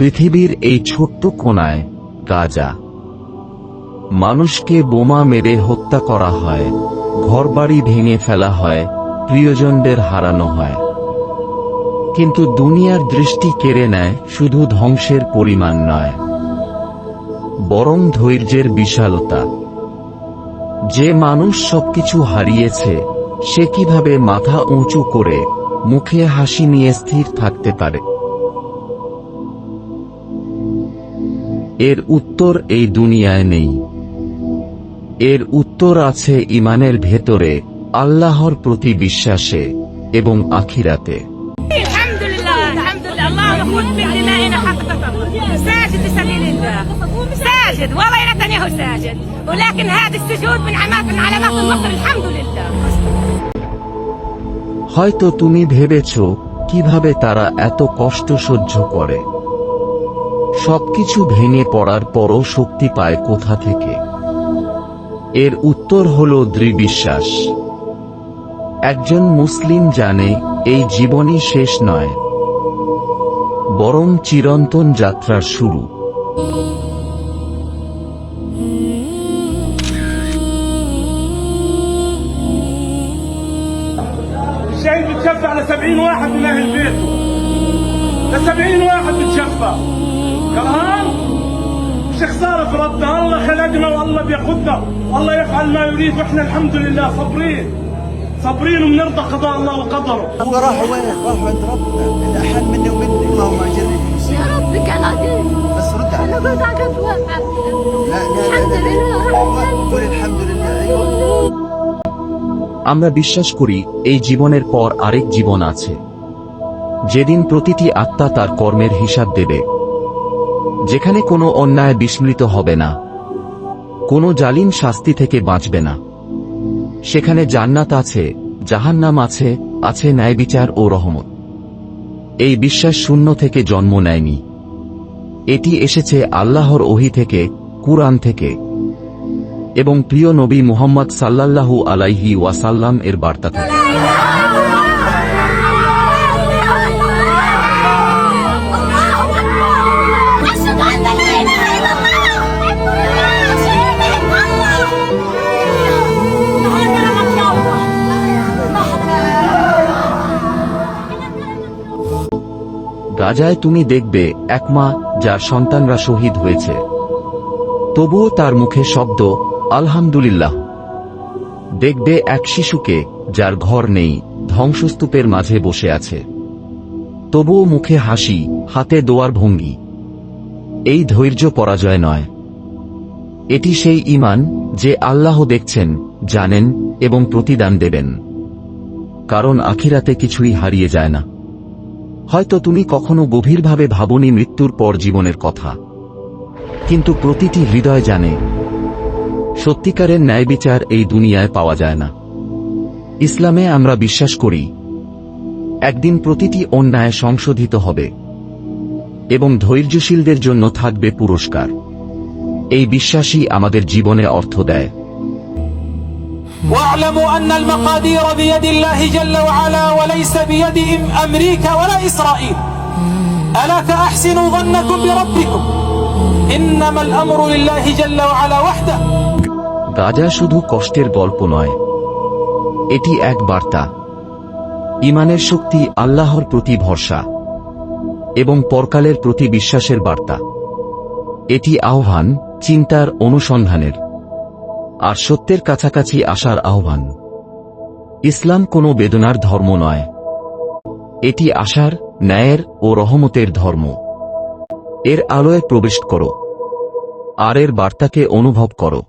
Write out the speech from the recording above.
পৃথিবীর এই ছোট্ট কোনায় গাজা। মানুষকে বোমা মেরে হত্যা করা হয়, ঘরবাড়ি ভেঙে ফেলা হয়, প্রিয়জনদের হারানো হয়। কিন্তু দুনিয়ার দৃষ্টি কেড়ে নেয় শুধু ধ্বংসের পরিমাণ নয়, বরং ধৈর্যের বিশালতা। যে মানুষ সবকিছু হারিয়েছে, সে কীভাবে মাথা উঁচু করে মুখে হাসি নিয়ে স্থির থাকতে পারে? এর উত্তর এই দুনিয়ায় নেই এর উত্তর আছে ইমানের ভেতরে আল্লাহর প্রতি বিশ্বাসে এবং আখিরাতে الحمد لله الحمد لله الله يقول في دمائنا حق قطر ساجد في سبيل الله ساجد والله يا نتنياهو ساجد ولكن هذا السجود من علامات من علامات النصر الحمد لله হয়তো তুমি ভেবেছ কিভাবে তারা এত কষ্ট সহ্য করে সবকিছু ভেঙে পড়ার পরও শক্তি পায় কোথা থেকে এর উত্তর হল দৃঢ় বিশ্বাস একজন মুসলিম জানে এই জীবনই শেষ নয় বরং চিরন্তন যাত্রার শুরু الشهيد بتشفى على 70 واحد من اهل بيته ل 70 واحد بتشفى كرهان مش خساره في ربنا الله خلقنا والله بياخدنا والله يفعل ما يريد واحنا الحمد لله صابرين صابرين وبنرضى قضاء الله وقدره هو راحوا وين؟ راحوا عند ربنا اللي احل مني ومني اللهم اجرني يا رب كان عدل بس رد انا علي كنت عقد واحد لا لا الحمد لا لله لا قول الحمد لله ايوه আমরা বিশ্বাস করি এই জীবনের পর আরেক জীবন আছে যেদিন প্রতিটি আত্মা তার কর্মের হিসাব দেবে যেখানে কোনো অন্যায় বিস্মৃত হবে না। কোনো জালিম শাস্তি থেকে বাঁচবে না। সেখানে জান্নাত আছে, জাহান্নাম আছে আছে ন্যায় বিচার ও রহমত। এই বিশ্বাস শূন্য থেকে জন্ম নেয়নি। এটি এসেছে আল্লাহর ওহি থেকে, কুরআন থেকে। এবং প্রিয় নবী মুহাম্মদ সাল্লাল্লাহু আলাইহি ওয়াসাল্লাম এর বার্তা থেকে। গাজায় তুমি দেখবে এক মা যার সন্তানরা শহীদ হয়েছে। তবুও তার মুখে শব্দ, আলহামদুলিল্লাহ। দেখবে এক শিশুকে যার ঘর নেই, ধ্বংসস্তূপের মাঝে বসে আছে। তবুও মুখে হাসি, হাতে দোয়ার ভঙ্গি। এই ধৈর্য পরাজয় নয়। এটি সেই ইমান যে আল্লাহ দেখছেন, জানেন এবং প্রতিদান দেবেন। কারণ আখিরাতে কিছুই হারিয়ে যায় না। হয়তো তুমি কখনো গভীরভাবে ভাবনি মৃত্যুর পর জীবনের কথা। কিন্তু প্রতিটি হৃদয় জানে, সত্যিকারের ন্যায় বিচার এই দুনিয়ায় পাওয়া যায় না। ইসলামে আমরা বিশ্বাস করি, একদিন প্রতিটি অন্যায় সংশোধিত হবে এবং ধৈর্যশীলদের জন্য থাকবে পুরস্কার। এই বিশ্বাসই আমাদের জীবনে অর্থ দেয়। واعلموا أن المقادير بيد الله جل وعلا وليس بيد إم- أمريكا ولا إسرائيل ألا فأحسنوا ظنكم بربكم إنما الأمر لله جل وعلا وحده গাজা শুধু কষ্টের গল্প নয় এটি এক বার্তা ইমানের শক্তি আল্লাহর প্রতি ভরসা এবং পরকালের প্রতি বিশ্বাসের বার্তা এটি আহ্বান চিন্তার অনুসন্ধানের আর সত্যের কাছাকাছি আসার আহ্বান। ইসলাম কোনো বেদনার ধর্ম নয়। এটি আশার, ন্যায়ের ও রহমতের ধর্ম। এর আলোয় প্রবেশ করো। আর এর বার্তাকে অনুভব করো।